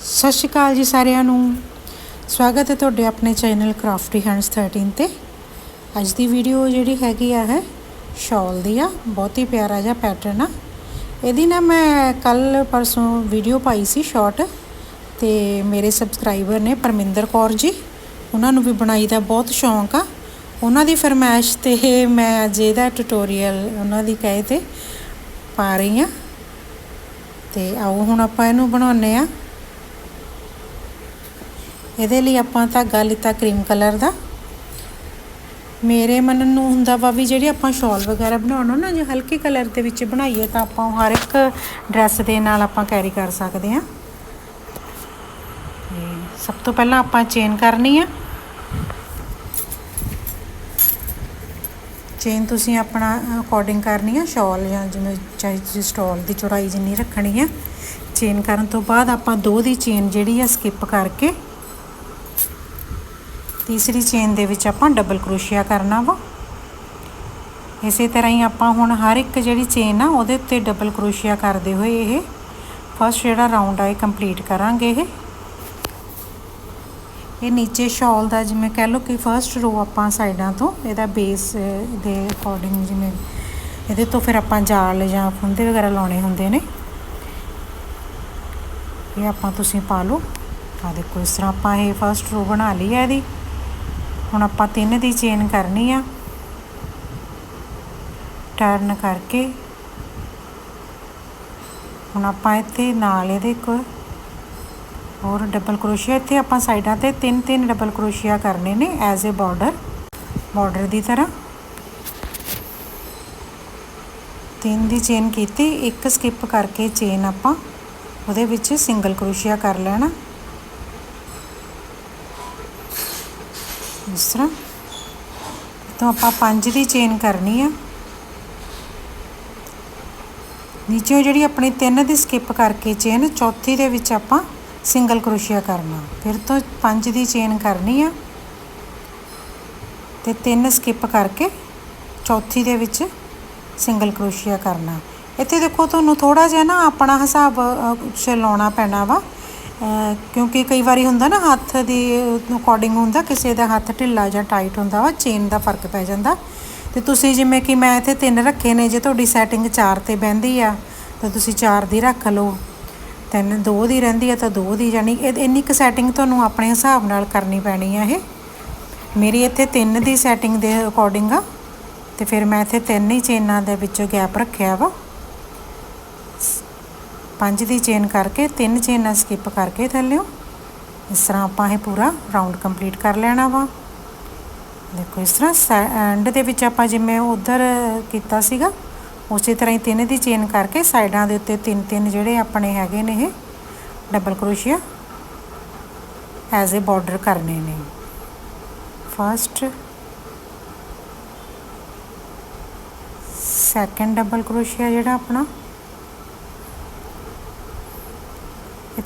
ਸਤਿ ਸ਼੍ਰੀ ਅਕਾਲ ਜੀ ਸਾਰਿਆਂ ਨੂੰ। ਸਵਾਗਤ ਹੈ ਤੁਹਾਡੇ ਆਪਣੇ ਚੈਨਲ ਕ੍ਰਾਫਟੀ ਹੈਂਡਸ 13 ਤੇ। ਅੱਜ ਦੀ ਵੀਡੀਓ ਜਿਹੜੀ ਹੈਗੀ ਆ ਹੈ ਸ਼ਾਲ ਦੀ ਆ, ਬਹੁਤ ਹੀ ਪਿਆਰਾ ਜਿਹਾ ਪੈਟਰਨ ਆ। ਇਹਦੀ ਨਾ ਮੈਂ ਕੱਲ ਪਰਸੋਂ ਵੀਡੀਓ ਪਾਈ ਸੀ ਸ਼ਾਰਟ ਤੇ ਮੇਰੇ ਸਬਸਕ੍ਰਾਈਬਰ ਨੇ ਪਰਮਿੰਦਰ ਕੌਰ ਜੀ, ਉਹਨਾਂ ਨੂੰ ਵੀ ਬਣਾਈ ਦਾ ਬਹੁਤ ਸ਼ੌਂਕ ਆ। ਉਹਨਾਂ ਦੀ ਫਰਮਾਇਸ਼ ਤੇ ਮੈਂ ਅੱਜ ਇਹਦਾ ਟਿਊਟੋਰੀਅਲ ਉਹਨਾਂ ਦੀ ਕਹੇ ਤੇ ਪਾ ਰਹੀ ਆ। ਤੇ ਆਓ ਹੁਣ ਆਪਾਂ ਇਹਨੂੰ ਬਣਾਉਨੇ ਆ। ਇਹਦੇ ਲਈ ਆਪਾਂ ਧਾਗਾ ਲਿੱਤਾ ਕਰੀਮ ਕਲਰ ਦਾ। ਮੇਰੇ ਮਨ ਨੂੰ ਹੁੰਦਾ ਵਾ ਵੀ ਜਿਹੜੀ ਆਪਾਂ ਸ਼ਾਲ ਵਗੈਰਾ ਬਣਾਉਣਾ ਨਾ, ਜੇ ਹਲਕੇ ਕਲਰ ਦੇ ਵਿੱਚ ਬਣਾਈਏ, ਤਾਂ ਆਪਾਂ ਹਰ ਇੱਕ ਡਰੈਸ ਦੇ ਨਾਲ ਆਪਾਂ ਕੈਰੀ ਕਰ ਸਕਦੇ ਹਾਂ। ਸਭ ਤੋਂ ਪਹਿਲਾਂ ਆਪਾਂ ਚੇਨ ਕਰਨੀ ਆ। ਚੇਨ ਤੁਸੀਂ ਆਪਣਾ ਅਕੋਰਡਿੰਗ ਕਰਨੀ ਆ ਸ਼ਾਲ ਜਾਂ ਜਿਵੇਂ ਚਾਹੇ ਤੁਸੀਂ ਸਟਾਲ ਦੀ ਚੌੜਾਈ ਜਿੰਨੀ ਰੱਖਣੀ ਆ। ਚੇਨ ਕਰਨ ਤੋਂ ਬਾਅਦ ਆਪਾਂ ਦੋ ਦੀ ਚੇਨ ਜਿਹੜੀ ਆ ਸਕਿਪ ਕਰਕੇ ਤੀਸਰੀ ਚੇਨ ਦੇ ਵਿੱਚ ਆਪਾਂ ਡਬਲ ਕਰੋਸ਼ੀਆ ਕਰਨਾ ਵਾ। ਇਸੇ ਤਰ੍ਹਾਂ ਹੀ ਆਪਾਂ ਹੁਣ ਹਰ ਇੱਕ ਜਿਹੜੀ ਚੇਨ ਆ, ਉਹਦੇ ਉੱਤੇ ਡਬਲ ਕਰੋਸ਼ੀਆ ਕਰਦੇ ਹੋਏ ਇਹ ਫਸਟ ਜਿਹੜਾ ਰਾਉਂਡ ਆ, ਇਹ ਕੰਪਲੀਟ ਕਰਾਂਗੇ ਇਹ। ਇਹ ਨੀਚੇ ਸ਼ਾਲ ਦਾ ਜਿਵੇਂ ਕਹਿ ਲਓ ਕਿ ਫਰਸਟ ਰੋ ਆਪਾਂ ਸਾਈਡਾਂ ਤੋਂ, ਇਹਦਾ ਬੇਸ ਦੇ ਅਕੋਰਡਿੰਗ ਜਿਵੇਂ ਇਹਦੇ ਤੋਂ ਫਿਰ ਆਪਾਂ ਜਾਲ ਜਾਂ ਫੁੰਦੇ ਵਗੈਰਾ ਲਾਉਣੇ ਹੁੰਦੇ ਨੇ। ਇਹ ਆਪਾਂ ਤੁਸੀਂ ਪਾ ਲਓ। ਆ ਦੇਖੋ, ਇਸ ਤਰ੍ਹਾਂ ਆਪਾਂ ਇਹ ਫਰਸਟ ਰੋ ਬਣਾ ਲਈ ਹੈ ਇਹਦੀ। ਹੁਣ ਆਪਾਂ ਤਿੰਨ ਦੀ ਚੇਨ ਕਰਨੀ ਆ। ਟਰਨ ਕਰਕੇ। ਹੁਣ ਆਪਾਂ ਇੱਥੇ ਨਾਲ ਇਹਦੇ ਇੱਕ ਹੋਰ ਡਬਲ ਕਰੋਸ਼ੀਆ ਇੱਥੇ ਆਪਾਂ ਸਾਈਡਾਂ ਤੇ ਤਿੰਨ ਤਿੰਨ ਡਬਲ ਕਰੋਸ਼ੀਆ ਕਰਨੇ ਨੇ ਐਜ਼ ਅ ਬਾਰਡਰ ਬਾਰਡਰ ਦੀ ਤਰ੍ਹਾਂ। ਤਿੰਨ ਦੀ ਚੇਨ ਕੀਤੀ, ਇੱਕ ਸਕਿਪ ਕਰਕੇ ਚੇਨ ਆਪਾਂ ਉਹਦੇ ਵਿੱਚ ਸਿੰਗਲ ਕਰੋਸ਼ੀਆ ਕਰ ਲੈਣਾ। ਇਸ ਤਰ੍ਹਾਂ ਤਾਂ ਆਪਾਂ ਪੰਜ ਦੀ ਚੇਨ ਕਰਨੀ ਆ। ਨੀਚੇ ਜਿਹੜੀ ਆਪਣੀ ਤਿੰਨ ਦੀ ਸਕਿਪ ਕਰਕੇ ਚੇਨ ਚੌਥੀ ਦੇ ਵਿੱਚ ਆਪਾਂ ਸਿੰਗਲ ਕਰੋਸ਼ੀਆ ਕਰਨਾ। ਫਿਰ ਤੋਂ ਪੰਜ ਦੀ ਚੇਨ ਕਰਨੀ ਆ। ਤੇ ਤਿੰਨ ਸਕਿਪ ਕਰਕੇ ਚੌਥੀ ਦੇ ਵਿੱਚ ਸਿੰਗਲ ਕਰੋਸ਼ੀਆ ਕਰਨਾ। ਇੱਥੇ ਦੇਖੋ ਤੁਹਾਨੂੰ ਥੋੜਾ ਜਿਹਾ ਨਾ ਆਪਣਾ ਹਿਸਾਬ ਕੁਛ ਲਾਉਣਾ ਪੈਣਾ ਵਾ। ਕਿਉਂਕਿ ਕਈ ਵਾਰੀ ਹੁੰਦਾ ਨਾ ਹੱਥ ਦੀ ਅਕੋਰਡਿੰਗ ਹੁੰਦਾ, ਕਿਸੇ ਦਾ ਹੱਥ ਢਿੱਲਾ ਜਾਂ ਟਾਈਟ ਹੁੰਦਾ ਵਾ ਚੇਨ ਦਾ ਫ਼ਰਕ ਪੈ ਜਾਂਦਾ। ਤੇ ਤੁਸੀਂ ਜਿਵੇਂ ਕਿ ਮੈਂ ਇੱਥੇ ਤਿੰਨ ਰੱਖੇ ਨੇ, ਜੇ ਤੁਹਾਡੀ ਸੈਟਿੰਗ 4 ਤੇ ਬਹਿੰਦੀ ਆ, ਤਾਂ ਤੁਸੀਂ 4 ਦੀ ਰੱਖ ਲਓ। ਤਿੰਨ ਦੋ ਦੀ ਰਹਿੰਦੀ ਆ, ਤਾਂ ਦੋ ਦੀ ਜਾਨੀ ਇੰਨੀ ਕੁ ਸੈਟਿੰਗ ਤੁਹਾਨੂੰ ਆਪਣੇ ਹਿਸਾਬ ਨਾਲ ਕਰਨੀ ਪੈਣੀ ਆ ਇਹ। ਮੇਰੀ ਇੱਥੇ ਤਿੰਨ ਦੀ ਸੈਟਿੰਗ ਦੇ ਅਕੋਰਡਿੰਗ ਆ, ਤੇ ਫਿਰ ਮੈਂ ਇੱਥੇ ਤਿੰਨ ਹੀ ਚੇਨਾਂ ਦੇ ਵਿੱਚੋਂ ਗੈਪ ਰੱਖਿਆ ਵਾ। ਪੰਜ ਦੀ ਚੇਨ ਕਰਕੇ, ਤਿੰਨ ਚੇਨਾਂ ਸਕਿਪ ਕਰਕੇ ਥੱਲਿਓ ਇਸ ਤਰ੍ਹਾਂ ਆਪਾਂ ਇਹ ਪੂਰਾ ਰਾਉਂਡ ਕੰਪਲੀਟ ਕਰ ਲੈਣਾ ਵਾ। ਦੇਖੋ, ਇਸ ਤਰ੍ਹਾਂ ਐਂਡ ਦੇ ਵਿੱਚ ਆਪਾਂ ਜਿਵੇਂ ਉਧਰ ਕੀਤਾ ਸੀਗਾ, ਉਸੇ ਤਰ੍ਹਾਂ ਹੀ ਤਿੰਨ ਦੀ ਚੇਨ ਕਰਕੇ ਸਾਈਡਾਂ ਦੇ ਉੱਤੇ ਤਿੰਨ ਤਿੰਨ ਜਿਹੜੇ ਆਪਣੇ ਹੈਗੇ ਨੇ ਇਹ ਡਬਲ ਕਰੋਸ਼ੀਆ ਐਜ਼ ਅ ਬਾਰਡਰ ਕਰਨੇ ਨੇ। ਫਸਟ ਸੈਕੰਡ ਡਬਲ ਕਰੋਸ਼ੀਆ ਜਿਹੜਾ ਆਪਣਾ।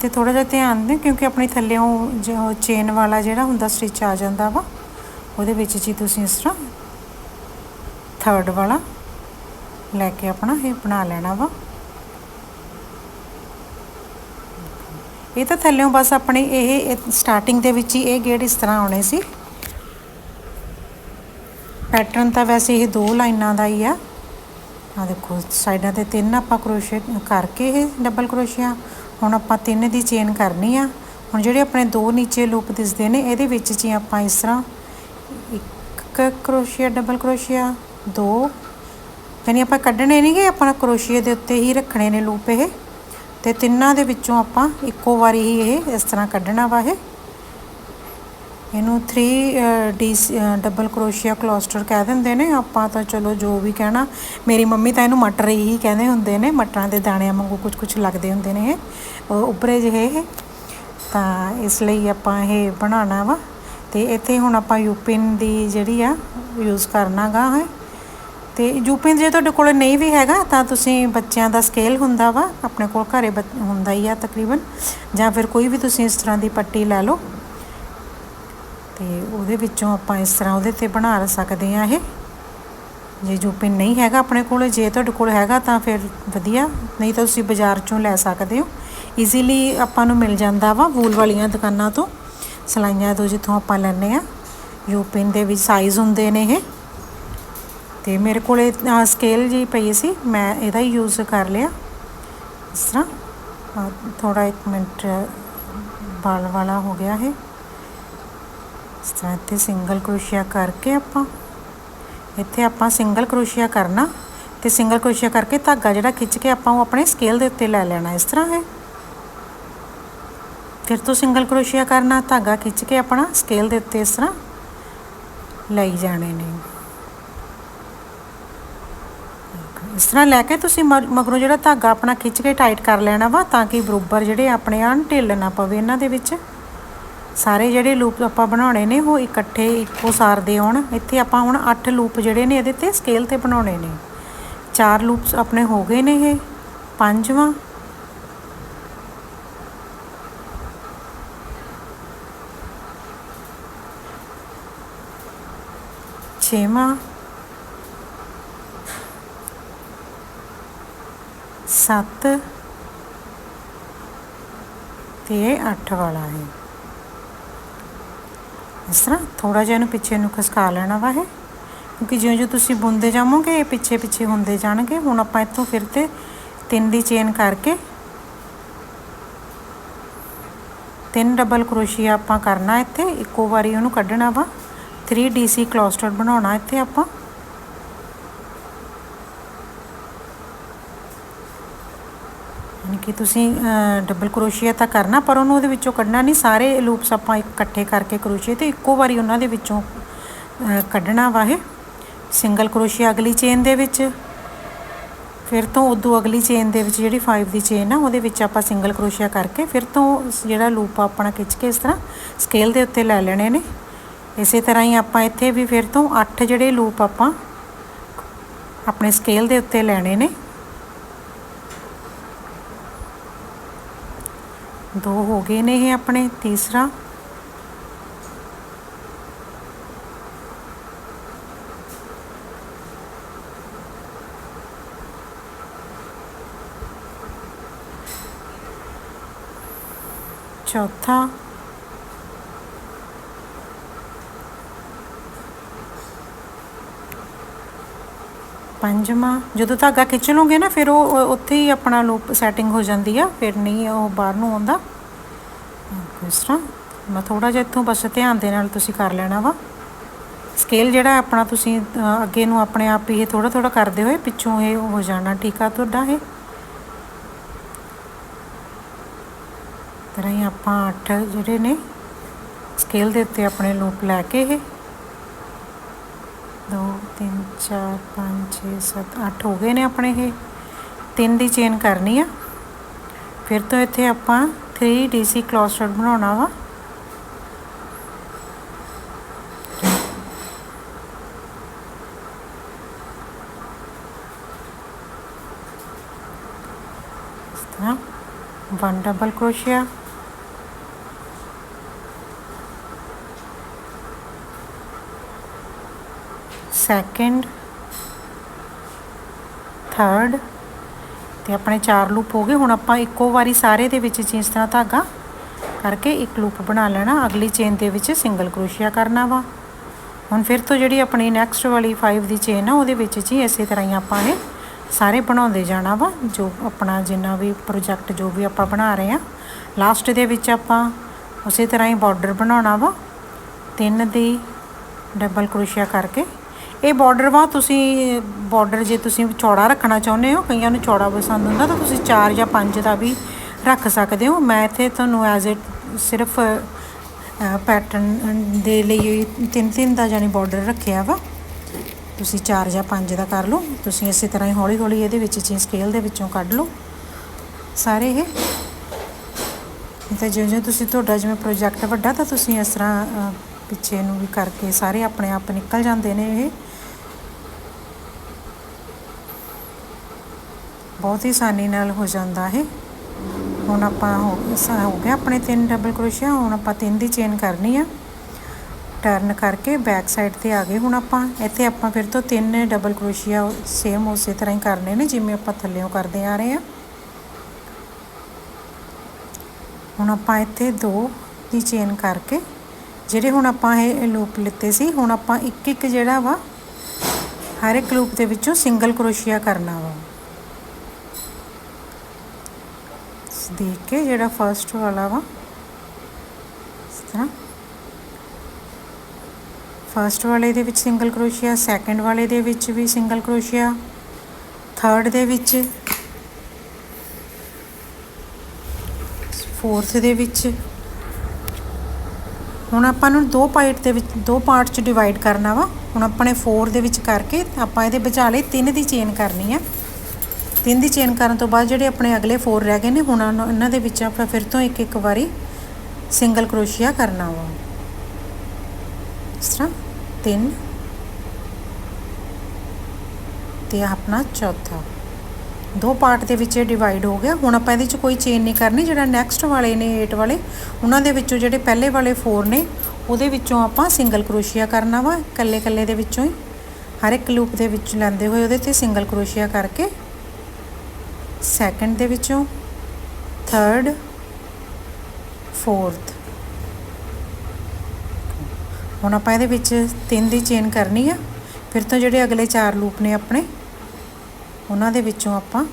ਇੱਥੇ ਥੋੜਾ ਜਿਹਾ ਧਿਆਨ ਦੇ, ਕਿਉਂਕਿ ਆਪਣੀ ਥੱਲੇੋਂ ਜੋ ਚੇਨ ਵਾਲਾ ਜਿਹੜਾ ਹੁੰਦਾ ਸਟਿਚ ਆ ਜਾਂਦਾ ਵਾ, ਉਹਦੇ ਵਿੱਚ ਜੀ ਤੁਸੀਂ ਇਸ ਤਰ੍ਹਾਂ ਥਰਡ ਵਾਲਾ ਲੈ ਕੇ ਆਪਣਾ ਇਹ ਬਣਾ ਲੈਣਾ ਵਾ। ਇਹ ਤਾਂ ਥੱਲੇੋਂ ਬਸ ਆਪਣੇ ਇਹ ਸਟਾਰਟਿੰਗ ਦੇ ਵਿੱਚ ਹੀ ਇਹ ਗੇੜ ਇਸ ਤਰ੍ਹਾਂ ਆਉਣੇ ਸੀ। ਪੈਟਰਨ ਤਾਂ ਵੈਸੇ ਇਹ ਦੋ ਲਾਈਨਾਂ ਦਾ ਹੀ ਆ। ਆ ਦੇਖੋ, ਸਾਈਡਾਂ ਤੇ ਤਿੰਨ ਆਪਾਂ ਕਰੋਸ਼ੇ ਕਰਕੇ ਇਹ ਡਬਲ ਕਰੋਸ਼ੀਆ ਹੁਣ ਆਪਾਂ ਤਿੰਨ ਦੀ ਚੇਨ ਕਰਨੀ ਆ। ਹੁਣ ਜਿਹੜੇ ਆਪਣੇ ਦੋ ਨੀਚੇ ਲੂਪ ਦਿਸਦੇ ਨੇ, ਇਹਦੇ ਵਿੱਚ ਜੀ ਆਪਾਂ ਇਸ ਤਰ੍ਹਾਂ ਇੱਕ ਕਰੋਸ਼ੀਆ ਡਬਲ ਕਰੋਸ਼ੀਆ, ਦੋ। ਯਾਨੀ ਆਪਾਂ ਕੱਢਣੇ ਨਹੀਂਗੇ ਆਪਣਾ ਕਰੋਸ਼ੀਏ ਦੇ ਉੱਤੇ ਹੀ ਰੱਖਣੇ ਨੇ ਲੂਪ ਇਹ। ਤੇ ਤਿੰਨਾਂ ਦੇ ਵਿੱਚੋਂ ਆਪਾਂ ਇੱਕੋ ਵਾਰੀ ਹੀ ਇਹ ਇਸ ਤਰ੍ਹਾਂ ਕੱਢਣਾ ਵਾ ਇਹ। ਇਹਨੂੰ 3 ਡੀ ਡਬਲ ਕਰੋਸ਼ੀਆ ਕਲੋਸਟਰ ਕਹਿ ਦਿੰਦੇ ਨੇ। ਆਪਾਂ ਤਾਂ ਚਲੋ ਜੋ ਵੀ ਕਹਿਣਾ, ਮੇਰੀ ਮੰਮੀ ਤਾਂ ਇਹਨੂੰ ਮਟਰ ਹੀ ਕਹਿੰਦੇ ਹੁੰਦੇ ਨੇ, ਮਟਰਾਂ ਦੇ ਦਾਣਿਆਂ ਵਾਂਗੂ ਕੁਝ ਕੁਝ ਲੱਗਦੇ ਹੁੰਦੇ ਨੇ ਇਹ। ਉੱਪਰੇ ਜਿਹੇ ਤਾਂ ਇਸ ਲਈ ਆਪਾਂ ਇਹ ਬਣਾਉਣਾ ਵਾ। ਤੇ ਇੱਥੇ ਹੁਣ ਆਪਾਂ ਯੂਪਿਨ ਦੀ ਜਿਹੜੀ ਆ ਯੂਜ਼ ਕਰਨਾਗਾ ਹੈ ਤੇ ਯੂਪਿਨ ਜੇ ਤੁਹਾਡੇ ਕੋਲ ਨਹੀਂ ਵੀ ਹੈਗਾ, ਤਾਂ ਤੁਸੀਂ ਬੱਚਿਆਂ ਦਾ ਸਕੇਲ ਹੁੰਦਾ ਵਾ। ਆਪਣੇ ਕੋਲ ਘਰੇ ਹੁੰਦਾ ਹੀ ਆ ਤਕਰੀਬਨ। ਜਾਂ ਫਿਰ ਕੋਈ ਵੀ ਤੁਸੀਂ ਇਸ ਤਰ੍ਹਾਂ ਦੀ ਪੱਟੀ ਲੈ ਲਓ। ਤੇ ਉਹਦੇ ਵਿੱਚੋਂ ਆਪਾਂ ਇਸ ਤਰ੍ਹਾਂ ਉਹਦੇ ਤੇ ਬਣਾ ਸਕਦੇ ਆ ਇਹ। ਜੇ ਜੋ ਪਿੰਨ ਨਹੀਂ ਹੈਗਾ ਆਪਣੇ ਕੋਲ, ਜੇ ਤੁਹਾਡੇ ਕੋਲ ਹੈਗਾ ਤਾਂ ਫਿਰ ਵਧੀਆ, ਨਹੀਂ ਤਾਂ ਤੁਸੀਂ ਬਾਜ਼ਾਰ ਚੋਂ ਲੈ ਸਕਦੇ ਹੋ। ਈਜ਼ੀਲੀ ਆਪਾਂ ਨੂੰ ਮਿਲ ਜਾਂਦਾ ਵਾ ਵੂਲ ਵਾਲੀਆਂ ਦੁਕਾਨਾਂ ਤੋਂ। ਸਲਾਈਆਂ ਤੋਂ ਜਿੱਥੋਂ ਆਪਾਂ ਲੈਂਦੇ ਆ ਯੂਪਿਨ ਦੇ ਵਿੱਚ ਸਾਈਜ਼ ਹੁੰਦੇ ਨੇ ਇਹ। ਤੇ ਮੇਰੇ ਕੋਲੇ ਸਕੇਲ ਜੀ ਪਈ ਸੀ, ਮੈਂ ਇਹਦਾ ਹੀ ਯੂਜ਼ ਕਰ ਲਿਆ। ਇਸ ਤਰ੍ਹਾਂ ਥੋੜਾ 1 ਮਿੰਟ ਬਾਲ ਵਾਲਾ ਹੋ ਗਿਆ ਹੈ ਇਸ ਤਰ੍ਹਾਂ ਇੱਥੇ ਸਿੰਗਲ ਕਰੋਸ਼ੀਆ ਕਰਕੇ ਆਪਾਂ, ਇੱਥੇ ਆਪਾਂ ਸਿੰਗਲ ਕਰੋਸ਼ੀਆ ਕਰਨਾ ਤੇ ਸਿੰਗਲ ਕਰੋਸ਼ੀਆ ਕਰਕੇ ਧਾਗਾ ਜਿਹੜਾ ਖਿੱਚ ਕੇ ਆਪਾਂ ਉਹ ਆਪਣੇ ਸਕੇਲ ਦੇ ਉੱਤੇ ਲੈ ਲੈਣਾ, ਇਸ ਤਰ੍ਹਾਂ ਹੈ। ਫਿਰ ਤੋਂ ਸਿੰਗਲ ਕਰੋਸ਼ੀਆ ਕਰਨਾ, ਧਾਗਾ ਖਿੱਚ ਕੇ ਆਪਣਾ ਸਕੇਲ ਦੇ ਉੱਤੇ ਇਸ ਤਰ੍ਹਾਂ ਲਈ ਜਾਣੇ ਨੇ। ਇਸ ਤਰ੍ਹਾਂ ਲੈ ਕੇ ਤੁਸੀਂ ਮਗਰੋਂ ਜਿਹੜਾ ਧਾਗਾ ਆਪਣਾ ਖਿੱਚ ਕੇ ਟਾਈਟ ਕਰ ਲੈਣਾ ਵਾ, ਤਾਂ ਕਿ ਬਰੋਬਰ ਜਿਹੜੇ ਆਪਣੇ ਆਣ ਢਿੱਲ ਨਾ ਪਵੇ ਇਹਨਾਂ ਦੇ ਵਿੱਚ। ਸਾਰੇ ਜਿਹੜੇ ਲੂਪ ਆਪਾਂ ਬਣਾਉਣੇ ਨੇ, ਉਹ ਇਕੱਠੇ ਇੱਕੋ ਸਾਰ ਦੇ ਆਉਣ। ਇੱਥੇ ਆਪਾਂ ਹੁਣ 8 ਲੂਪ ਜਿਹੜੇ ਨੇ, ਇਹਦੇ ਤੇ ਸਕੇਲ ਤੇ ਬਣਾਉਣੇ ਨੇ। ਚਾਰ ਲੂਪਸ ਆਪਣੇ ਹੋ ਗਏ ਨੇ ਇਹ। ਪੰਜਵਾਂ। ਛੇਵਾਂ। ਸੱਤ। ਤੇ 8 ਵਾਲਾ ਹੈ। ਇਸ ਤਰ੍ਹਾਂ ਥੋੜਾ ਜਿਹਾ ਇਹਨੂੰ ਪਿੱਛੇ ਨੂੰ ਖਸਕਾ ਲੈਣਾ ਵਾ ਹੈ ਕਿਉਂਕਿ ਜਿਉਂ ਜਿਉਂ ਤੁਸੀਂ ਬੁੰਦੇ ਜਾਵੋਗੇ, ਇਹ ਪਿੱਛੇ ਪਿੱਛੇ ਹੁੰਦੇ ਜਾਣਗੇ। ਹੁਣ ਆਪਾਂ ਇੱਥੋਂ ਫਿਰ ਤੇ ਤਿੰਨ ਦੀ ਚੇਨ ਕਰਕੇ ਤਿੰਨ ਡਬਲ ਕਰੋਸ਼ੀਆ ਆਪਾਂ ਕਰਨਾ ਇੱਥੇ। ਇੱਕੋ ਵਾਰੀ ਉਹਨੂੰ ਕੱਢਣਾ ਵਾ। 3 ਡੀਸੀ ਕਲੋਸਟਰ ਬਣਾਉਣਾ ਇੱਥੇ ਆਪਾਂ। ਕਿ ਤੁਸੀਂ ਡਬਲ ਕਰੋਸ਼ੀਆ ਤਾਂ ਕਰਨਾ, ਪਰ ਉਹਨੂੰ ਉਹਦੇ ਵਿੱਚੋਂ ਕੱਢਣਾ ਨਹੀਂ। ਸਾਰੇ ਲੂਪਸ ਆਪਾਂ ਇਕੱਠੇ ਕਰਕੇ ਕਰੋਸ਼ੀਏ ਤੇ ਇੱਕੋ ਵਾਰੀ ਉਹਨਾਂ ਦੇ ਵਿੱਚੋਂ ਕੱਢਣਾ ਵਾ ਇਹ। ਸਿੰਗਲ ਕਰੋਸ਼ੀਆ ਅਗਲੀ ਚੇਨ ਦੇ ਵਿੱਚ। ਫਿਰ ਤੋਂ ਉਦੋਂ ਅਗਲੀ ਚੇਨ ਦੇ ਵਿੱਚ ਜਿਹੜੀ 5 ਦੀ ਚੇਨ ਆ, ਉਹਦੇ ਵਿੱਚ ਆਪਾਂ ਸਿੰਗਲ ਕਰੋਸ਼ੀਆ ਕਰਕੇ ਫਿਰ ਤੋਂ ਜਿਹੜਾ ਲੂਪ ਆਪਣਾ ਖਿੱਚ ਕੇ ਇਸ ਤਰ੍ਹਾਂ ਸਕੇਲ ਦੇ ਉੱਤੇ ਲੈ ਲੈਣੇ ਨੇ। ਇਸੇ ਤਰ੍ਹਾਂ ਹੀ ਆਪਾਂ ਇੱਥੇ ਵੀ ਫਿਰ ਤੋਂ 8 ਜਿਹੜੇ ਲੂਪ ਆਪਾਂ ਆਪਣੇ ਸਕੇਲ ਦੇ ਉੱਤੇ ਲੈਣੇ ਨੇ। ਦੋ ਹੋ ਗਏ ਨੇ ਇਹ ਆਪਣੇ ਤੀਸਰਾ ਚੌਥਾ ਪੰਜਵਾਂ, ਜਦੋਂ ਧਾਗਾ ਖਿੱਚ ਲਓਗੇ ਨਾ, ਫਿਰ ਉਹ ਉੱਥੇ ਹੀ ਆਪਣਾ ਲੂਪ ਸੈਟਿੰਗ ਹੋ ਜਾਂਦੀ ਆ, ਫਿਰ ਨਹੀਂ ਉਹ ਬਾਹਰ ਨੂੰ ਆਉਂਦਾ। ਇਸ ਤਰ੍ਹਾਂ, ਮੈਂ ਥੋੜਾ ਜਿਹਾ ਇੱਥੋਂ ਬਸ ਧਿਆਨ ਦੇ ਨਾਲ ਤੁਸੀਂ ਕਰ ਲੈਣਾ ਵਾ। ਸਕੇਲ ਜਿਹੜਾ ਆਪਣਾ ਤੁਸੀਂ ਅੱਗੇ ਨੂੰ ਆਪਣੇ ਆਪ ਹੀ ਇਹ ਥੋੜਾ ਥੋੜਾ ਕਰਦੇ ਹੋਏ, ਪਿੱਛੋਂ ਇਹ ਹੋ ਜਾਣਾ, ਠੀਕ ਆ ਤੁਹਾਡਾ ਇਹ? ਤਰ੍ਹਾਂ ਹੀ ਆਪਾਂ 8 ਜਿਹੜੇ ਨੇ ਸਕੇਲ ਦੇ ਉੱਤੇ ਆਪਣੇ ਲੂਪ ਲੈ ਕੇ ਇਹ। 2 3 4 5 6 7 8 ਹੋ ਗਏ ਨੇ ਆਪਣੇ ਇਹ। ਤਿੰਨ ਦੀ ਚੇਨ ਕਰਨੀ ਆ। ਫਿਰ ਤੋਂ ਇੱਥੇ ਆਪਾਂ 3 ਡੀਸੀ ਕਲਸਟਰ ਬਣਾਉਣਾ ਵਾ। ਇਸ ਤਰ੍ਹਾਂ one double crochet second third ਤੇ ਆਪਣੇ ਚਾਰ ਲੂਪ ਹੋ ਗਏ। ਹੁਣ ਆਪਾਂ ਇੱਕੋ ਵਾਰੀ ਸਾਰੇ ਦੇ ਵਿੱਚ ਜਿਸ ਤਰ੍ਹਾਂ ਧਾਗਾ ਕਰਕੇ ਇੱਕ ਲੂਪ ਬਣਾ ਲੈਣਾ। ਅਗਲੀ ਚੇਨ ਦੇ ਵਿੱਚ ਸਿੰਗਲ ਕਰੋਸ਼ੀਆ ਕਰਨਾ ਵਾ। ਹੁਣ ਫਿਰ ਤੋਂ ਜਿਹੜੀ ਆਪਣੀ ਨੈਕਸਟ ਵਾਲੀ 5 ਦੀ ਚੇਨ ਆ, ਉਹਦੇ ਵਿੱਚ ਜੀ ਇਸੇ ਤਰ੍ਹਾਂ ਹੀ ਆਪਾਂ ਨੇ ਸਾਰੇ ਬਣਾਉਂਦੇ ਜਾਣਾ ਵਾ। ਜੋ ਆਪਣਾ ਜਿੰਨਾ ਵੀ ਪ੍ਰੋਜੈਕਟ ਜੋ ਵੀ ਆਪਾਂ ਬਣਾ ਰਹੇ ਆ। ਲਾਸਟ ਦੇ ਵਿੱਚ ਆਪਾਂ ਉਸੇ ਤਰ੍ਹਾਂ ਹੀ ਬਾਰਡਰ ਬਣਾਉਣਾ ਵਾ। ਤਿੰਨ ਦੀ ਡਬਲ ਕਰੋਸ਼ੀਆ ਕਰਕੇ ਇਹ ਬਾਰਡਰ ਵਾ, ਤੁਸੀਂ ਬਾਰਡਰ ਜੇ ਤੁਸੀਂ ਚੌੜਾ ਰੱਖਣਾ ਚਾਹੁੰਦੇ ਹੋ, ਕਈਆਂ ਨੂੰ ਚੌੜਾ ਪਸੰਦ ਹੁੰਦਾ, ਤਾਂ ਤੁਸੀਂ 4 ਜਾਂ 5 ਦਾ ਵੀ ਰੱਖ ਸਕਦੇ ਹੋ। ਮੈਂ ਇੱਥੇ ਤੁਹਾਨੂੰ ਐਜ਼ ਇਟ ਸਿਰਫ ਪੈਟਰਨ ਦੇ ਲਈ ਤਿੰਨ ਤਿੰਨ ਦਾ ਜਾਨੀ ਬਾਰਡਰ ਰੱਖਿਆ ਵਾ। ਤੁਸੀਂ 4 ਜਾਂ 5 ਦਾ ਕਰ ਲਓ। ਤੁਸੀਂ ਇਸੇ ਤਰ੍ਹਾਂ ਹੀ ਹੌਲੀ ਹੌਲੀ ਇਹਦੇ ਵਿੱਚ ਚੀ ਸਕੇਲ ਦੇ ਵਿੱਚੋਂ ਕੱਢ ਲਓ। ਸਾਰੇ ਇਹ। ਤਾਂ ਜਿਉਂ ਜਿਉਂ ਤੁਸੀਂ ਤੁਹਾਡਾ ਜਿਵੇਂ ਪ੍ਰੋਜੈਕਟ ਵੱਡਾ, ਤਾਂ ਤੁਸੀਂ ਇਸ ਤਰ੍ਹਾਂ ਪਿੱਛੇ ਨੂੰ ਵੀ ਕਰਕੇ ਸਾਰੇ ਆਪਣੇ ਆਪ ਨਿਕਲ ਜਾਂਦੇ ਨੇ ਇਹ। ਬਹੁਤ ਹੀ ਆਸਾਨੀ ਨਾਲ ਹੋ ਜਾਂਦਾ ਹੈ। ਹੁਣ ਆਪਾਂ ਹੋ ਹੋ ਗਿਆ ਆਪਣੇ ਤਿੰਨ ਡਬਲ ਕਰੋਸ਼ੀਆ ਹੁਣ ਆਪਾਂ ਤਿੰਨ ਦੀ ਚੇਨ ਕਰਨੀ ਆ। ਟਰਨ ਕਰਕੇ ਬੈਕ ਸਾਈਡ ਤੇ ਆ ਗਏ ਹੁਣ ਆਪਾਂ। ਇੱਥੇ ਆਪਾਂ ਫਿਰ ਤੋਂ ਤਿੰਨ ਡਬਲ ਕਰੋਸ਼ੀਆ ਸੇਮ ਉਸੇ ਤਰ੍ਹਾਂ ਹੀ ਕਰਨੇ ਨੇ ਜਿਵੇਂ ਆਪਾਂ ਥੱਲੇੋਂ ਕਰਦੇ ਆ ਰਹੇ ਆ। ਹੁਣ ਆਪਾਂ ਇੱਥੇ ਦੋ ਦੀ ਚੇਨ ਕਰਕੇ, ਜਿਹੜੇ ਹੁਣ ਆਪਾਂ ਇਹ ਲੂਪ ਲਿੱਤੇ ਸੀ, ਹੁਣ ਆਪਾਂ ਇੱਕ ਇੱਕ ਜਿਹੜਾ ਵਾ, ਹਰ ਇੱਕ ਲੂਪ ਦੇ ਵਿੱਚੋਂ ਸਿੰਗਲ ਕਰੋਸ਼ੀਆ ਕਰਨਾ ਵਾ। ਦੇਖ ਕੇ ਜਿਹੜਾ ਫਰਸਟ ਵਾਲਾ ਵਾ, ਇਸ ਤਰ੍ਹਾਂ। ਫਰਸਟ ਵਾਲੇ ਦੇ ਵਿੱਚ ਸਿੰਗਲ ਕਰੋਸ਼ੀਆ ਸੈਕੰਡ ਵਾਲੇ ਦੇ ਵਿੱਚ ਵੀ ਸਿੰਗਲ ਕਰੋਸ਼ੀਆ ਥਰਡ ਦੇ ਵਿੱਚ ਫੋਰਥ ਦੇ ਵਿੱਚ। ਹੁਣ ਆਪਾਂ ਨੂੰ ਦੋ ਪਾਰਟ ਦੇ ਵਿੱਚ, ਦੋ ਪਾਰਟ ਚ ਡਿਵਾਈਡ ਕਰਨਾ ਵਾ। ਹੁਣ ਆਪਾਂ ਨੇ 4 ਦੇ ਵਿੱਚ ਕਰਕੇ ਆਪਾਂ ਇਹਦੇ ਵਿਚਾਲੇ 3 ਦੀ ਚੇਨ ਕਰਨੀ ਆ। ਤਿੰਨ ਦੀ ਚੇਨ ਕਰਨ ਤੋਂ ਬਾਅਦ ਜਿਹੜੇ ਆਪਣੇ ਅਗਲੇ 4 ਰਹਿ ਗਏ ਨੇ, ਹੁਣ ਇਹਨਾਂ ਦੇ ਵਿੱਚ ਆਪਾਂ ਫਿਰ ਤੋਂ ਇੱਕ ਇੱਕ ਵਾਰੀ ਸਿੰਗਲ ਕਰੋਸ਼ੀਆ ਕਰਨਾ ਵਾ। ਇਸ ਤਰ੍ਹਾਂ ਤਿੰਨ ਤੇ ਆਪਣਾ ਚੌਥਾ। ਦੋ ਪਾਰਟ ਦੇ ਵਿੱਚ ਇਹ ਡਿਵਾਈਡ ਹੋ ਗਿਆ। ਹੁਣ ਆਪਾਂ ਇਹਦੇ 'ਚ ਕੋਈ ਚੇਨ ਨਹੀਂ ਕਰਨੀ, ਜਿਹੜਾ ਨੈਕਸਟ ਵਾਲੇ ਨੇ 8 ਵਾਲੇ, ਉਹਨਾਂ ਦੇ ਵਿੱਚੋਂ ਜਿਹੜੇ ਪਹਿਲੇ ਵਾਲੇ 4 ਨੇ, ਉਹਦੇ ਵਿੱਚੋਂ ਆਪਾਂ ਸਿੰਗਲ ਕਰੋਸ਼ੀਆ ਕਰਨਾ ਵਾ। ਇਕੱਲੇ ਇਕੱਲੇ ਦੇ ਵਿੱਚੋਂ ਹੀ ਹਰ ਇੱਕ ਲੂਪ ਦੇ ਵਿੱਚ ਲੈਂਦੇ ਹੋਏ ਉਹਦੇ ਤੇ ਸਿੰਗਲ ਕਰੋਸ਼ੀਆ ਕਰਕੇ ਸੈਕੰਡ ਦੇ ਵਿੱਚੋਂ ਥਰਡ, ਫੋਰਥ। ਹੁਣ ਆਪਾਂ ਇਹਦੇ ਵਿੱਚ ਤਿੰਨ ਦੀ ਚੇਨ ਕਰਨੀ ਆ। ਫਿਰ ਤੋਂ ਜਿਹੜੇ ਅਗਲੇ ਚਾਰ ਲੂਪ ਨੇ ਆਪਣੇ, ਉਹਨਾਂ ਦੇ ਵਿੱਚੋਂ ਆਪਾਂ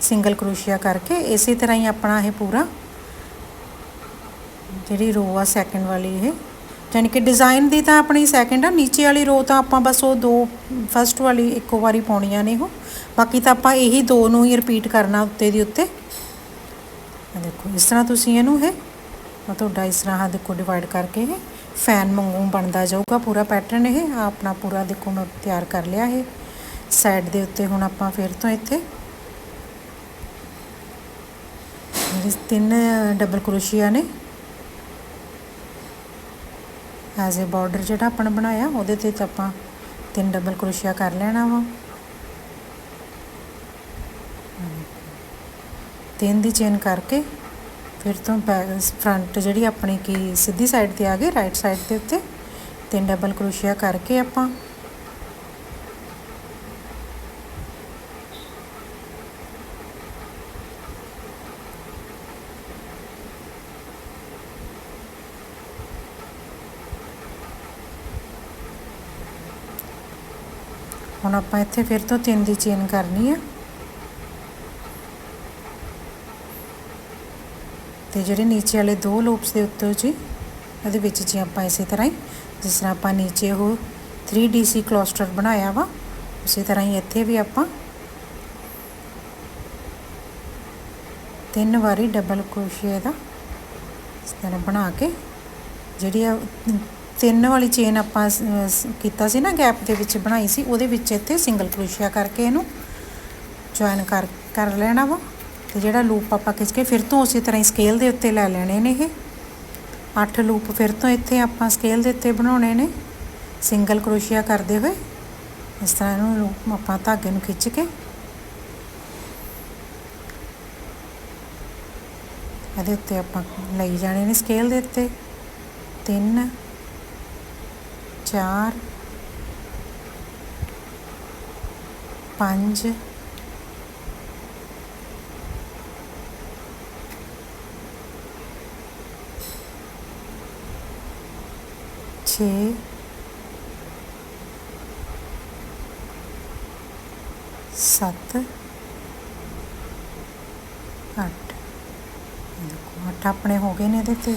ਸਿੰਗਲ ਕਰੋਸ਼ੀਆ ਕਰਕੇ ਇਸੇ ਤਰ੍ਹਾਂ ਹੀ ਆਪਣਾ ਇਹ ਪੂਰਾ, ਜਿਹੜੀ ਰੋ ਆ ਸੈਕੰਡ ਵਾਲੀ ਇਹ। ਯਾਨੀ ਕਿ ਡਿਜ਼ਾਈਨ ਦੀ ਤਾਂ ਆਪਣੀ ਸੈਕਿੰਡ ਆ, ਨੀਚੇ ਵਾਲੀ ਰੋ ਤਾਂ ਆਪਾਂ ਬਸ ਉਹ ਦੋ ਫਸਟ ਵਾਲੀ ਇੱਕੋ ਵਾਰੀ ਪਾਉਣੀਆਂ ਨੇ ਉਹ। ਬਾਕੀ ਤਾਂ ਆਪਾਂ ਇਹੀ ਦੋ ਨੂੰ ਹੀ ਰਿਪੀਟ ਕਰਨਾ ਉੱਤੇ ਦੀ ਉੱਤੇ। ਆ ਦੇਖੋ, ਇਸ ਤਰ੍ਹਾਂ ਤੁਸੀਂ ਇਹਨੂੰ ਇਹ ਆ ਤੁਹਾਡਾ ਇਸ ਤਰ੍ਹਾਂ ਹਾਂ ਦੇਖੋ ਡਿਵਾਈਡ ਕਰਕੇ ਇਹ ਫੈਨ ਵਾਂਗੂ ਬਣਦਾ ਜਾਊਗਾ ਪੂਰਾ ਪੈਟਰਨ ਇਹ ਆਪਣਾ ਪੂਰਾ ਦੇਖੋ ਮੈਂ ਤਿਆਰ ਕਰ ਲਿਆ ਇਹ। ਸਾਈਡ ਦੇ ਉੱਤੇ ਹੁਣ ਆਪਾਂ ਫਿਰ ਤੋਂ ਇੱਥੇ। ਜਿਹੜੇ ਤਿੰਨ ਡਬਲ ਕਰੋਸ਼ੀਆ ਨੇ। ਐਜ਼ ਅ ਬਾਰਡਰ ਜਿਹੜਾ ਆਪਾਂ ਨੇ ਬਣਾਇਆ, ਉਹਦੇ ਤੇ ਤਾਂ ਆਪਾਂ ਤਿੰਨ ਡਬਲ ਕਰੋਸ਼ੀਆ ਕਰ ਲੈਣਾ ਵਾ। ਤਿੰਨ ਦੀ ਚੇਨ ਕਰਕੇ ਫਿਰ ਤੋਂ ਫਰੰਟ ਜਿਹੜੀ ਆਪਣੀ ਕੀ, ਸਿੱਧੀ ਸਾਈਡ ਤੇ ਆ ਗਈ ਰਾਈਟ ਸਾਈਡ ਦੇ ਉੱਤੇ ਤਿੰਨ ਡਬਲ ਕਰੋਸ਼ੀਆ ਕਰਕੇ ਆਪਾਂ ਹੁਣ ਆਪਾਂ ਇੱਥੇ ਫਿਰ ਤੋਂ ਤਿੰਨ ਦੀ ਚੇਨ ਕਰਨੀ ਆ। ਤੇ ਜਿਹੜੇ ਨੀਚੇ ਵਾਲੇ ਦੋ ਲੂਪਸ ਦੇ ਉੱਤੇ ਜੀ, ਉਹਦੇ ਵਿੱਚ ਜੀ ਆਪਾਂ ਇਸੇ ਤਰ੍ਹਾਂ ਹੀ, ਜਿਸ ਤਰ੍ਹਾਂ ਆਪਾਂ ਨੀਚੇ ਉਹ 3DC ਕਲਸਟਰ ਬਣਾਇਆ ਵਾ, ਉਸੇ ਤਰ੍ਹਾਂ ਹੀ ਇੱਥੇ ਵੀ ਆਪਾਂ ਤਿੰਨ ਵਾਰੀ ਡਬਲ ਕਰੋਸ਼ੀਏ ਦਾ ਇਸ ਤਰ੍ਹਾਂ ਬਣਾ ਕੇ ਜਿਹੜੀ ਆ ਤਿੰਨ ਵਾਲੀ ਚੇਨ ਆਪਾਂ ਕੀਤਾ ਸੀ ਨਾ ਗੈਪ ਦੇ ਵਿੱਚ ਬਣਾਈ ਸੀ, ਉਹਦੇ ਵਿੱਚ ਇੱਥੇ ਸਿੰਗਲ ਕਰੋਸ਼ੀਆ ਕਰਕੇ ਇਹਨੂੰ ਜੁਆਇਨ ਕਰ ਕਰ ਲੈਣਾ ਵਾ। ਤੇ ਜਿਹੜਾ ਲੂਪ ਆਪਾਂ ਖਿੱਚ ਕੇ ਫਿਰ ਤੋਂ ਉਸੇ ਤਰ੍ਹਾਂ ਹੀ ਸਕੇਲ ਦੇ ਉੱਤੇ ਲੈ ਲੈਣੇ ਨੇ ਇਹ। 8 ਲੂਪ ਫਿਰ ਤੋਂ ਇੱਥੇ ਆਪਾਂ ਸਕੇਲ ਦੇ ਉੱਤੇ ਬਣਾਉਣੇ ਨੇ ਸਿੰਗਲ ਕਰੋਸ਼ੀਆ ਕਰਦੇ ਹੋਏ। ਇਸ ਤਰ੍ਹਾਂ ਇਹਨੂੰ ਲੂਪ ਆਪਾਂ ਧਾਗੇ ਨੂੰ ਖਿੱਚ ਕੇ। ਇਹਦੇ ਉੱਤੇ ਆਪਾਂ ਲਈ ਜਾਣੇ ਨੇ ਸਕੇਲ ਦੇ ਉੱਤੇ। 3 4 5 ਛੇ ਸੱਤ ਅੱਠ। ਦੇਖੋ ਅੱਠ ਆਪਣੇ ਹੋ ਗਏ ਨੇ ਇਹਦੇ ਤੇ।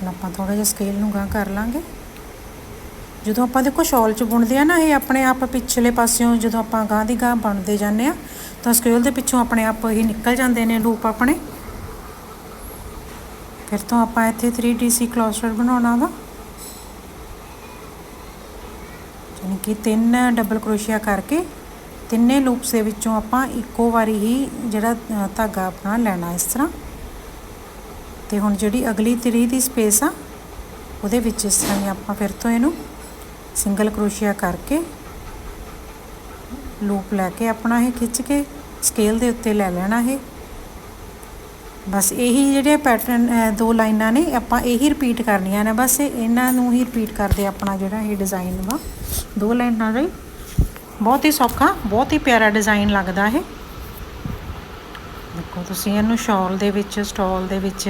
ਹੁਣ ਆਪਾਂ ਥੋੜਾ ਜਿਹਾ ਸਕੇਲ ਨੂੰ ਗਾਂ ਕਰ ਲਾਂਗੇ। ਜਦੋਂ ਆਪਾਂ ਦੇਖੋ ਸ਼ਾਲ ਚ ਬੁਣਦੇ ਆ ਨਾ, ਇਹ ਆਪਣੇ ਆਪ ਪਿਛਲੇ ਪਾਸਿਓਂ ਜਦੋਂ ਆਪਾਂ ਗਾਂ ਦੀ ਗਾਂ ਬਣਦੇ ਜਾਂਦੇ ਆ, ਤਾਂ ਸਕੇਲ ਦੇ ਪਿੱਛੋਂ ਆਪਣੇ ਆਪ ਹੀ ਨਿਕਲ ਜਾਂਦੇ ਨੇ ਲੂਪ ਆਪਣੇ। ਫਿਰ ਤੋਂ ਆਪਾਂ ਇੱਥੇ 3DC ਕਲਸਟਰ ਬਣਾਉਣਾ ਵਾ। ਯਾਨੀ ਕਿ ਤਿੰਨ ਡਬਲ ਕਰੋਸ਼ੀਆ ਕਰਕੇ ਤਿੰਨੇ ਲੂਪਸ ਦੇ ਵਿੱਚੋਂ ਆਪਾਂ ਇੱਕੋ ਵਾਰੀ ਹੀ ਜਿਹੜਾ ਧਾਗਾ ਆਪਣਾ ਲੈਣਾ ਇਸ ਤਰ੍ਹਾਂ। ਤੇ ਹੁਣ ਜਿਹੜੀ ਅਗਲੀ 3 ਦੀ ਸਪੇਸ ਆ, ਉਹਦੇ ਵਿੱਚ ਇਸ ਤਰ੍ਹਾਂ ਹੀ ਆਪਾਂ ਫਿਰ ਤੋਂ ਇਹਨੂੰ ਸਿੰਗਲ ਕਰੋਸ਼ੀਆ ਕਰਕੇ ਲੂਪ ਲੈ ਕੇ ਆਪਣਾ ਇਹ ਖਿੱਚ ਕੇ ਸਕੇਲ ਦੇ ਉੱਤੇ ਲੈ ਲੈਣਾ ਇਹ। ਬਸ ਇਹੀ ਜਿਹੜੇ ਪੈਟਰਨ ਦੋ ਲਾਈਨਾਂ ਨੇ, ਆਪਾਂ ਇਹੀ ਰਿਪੀਟ ਕਰਨੀਆਂ ਨੇ, ਬਸ ਇਹਨਾਂ ਨੂੰ ਹੀ ਰਿਪੀਟ ਕਰਦੇ ਆਪਣਾ ਜਿਹੜਾ ਇਹ ਡਿਜ਼ਾਈਨ ਵਾ। ਦੋ ਲਾਈਨਾਂ ਦਾ ਬਹੁਤ ਹੀ ਸੌਖਾ, ਬਹੁਤ ਹੀ ਪਿਆਰਾ ਡਿਜ਼ਾਈਨ ਲੱਗਦਾ ਇਹ। ਦੇਖੋ ਤੁਸੀਂ ਇਹਨੂੰ ਸ਼ਾਲ ਦੇ ਵਿੱਚ ਸਟਾਲ ਦੇ ਵਿੱਚ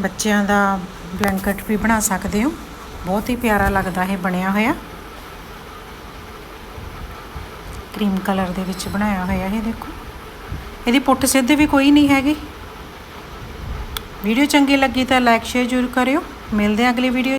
ਬੱਚਿਆਂ ਦਾ ਬਲੈਂਕਟ ਵੀ ਬਣਾ ਸਕਦੇ ਹੋ। ਬਹੁਤ ਹੀ ਪਿਆਰਾ ਲੱਗਦਾ ਇਹ ਬਣਿਆ ਹੋਇਆ। ਕਰੀਮ ਕਲਰ ਦੇ ਵਿੱਚ ਬਣਾਇਆ ਹੋਇਆ ਇਹ ਦੇਖੋ। ਇਹਦੀ ਪੁੱਟ ਸਿੱਧ ਵੀ ਕੋਈ ਨਹੀਂ ਹੈਗੀ। ਵੀਡੀਓ ਚੰਗੀ ਲੱਗੀ ਤਾਂ ਲਾਈਕ ਸ਼ੇਅਰ ਜ਼ਰੂਰ ਕਰਿਓ। ਮਿਲਦੇ ਹਾਂ ਅਗਲੀ ਵੀਡੀਓ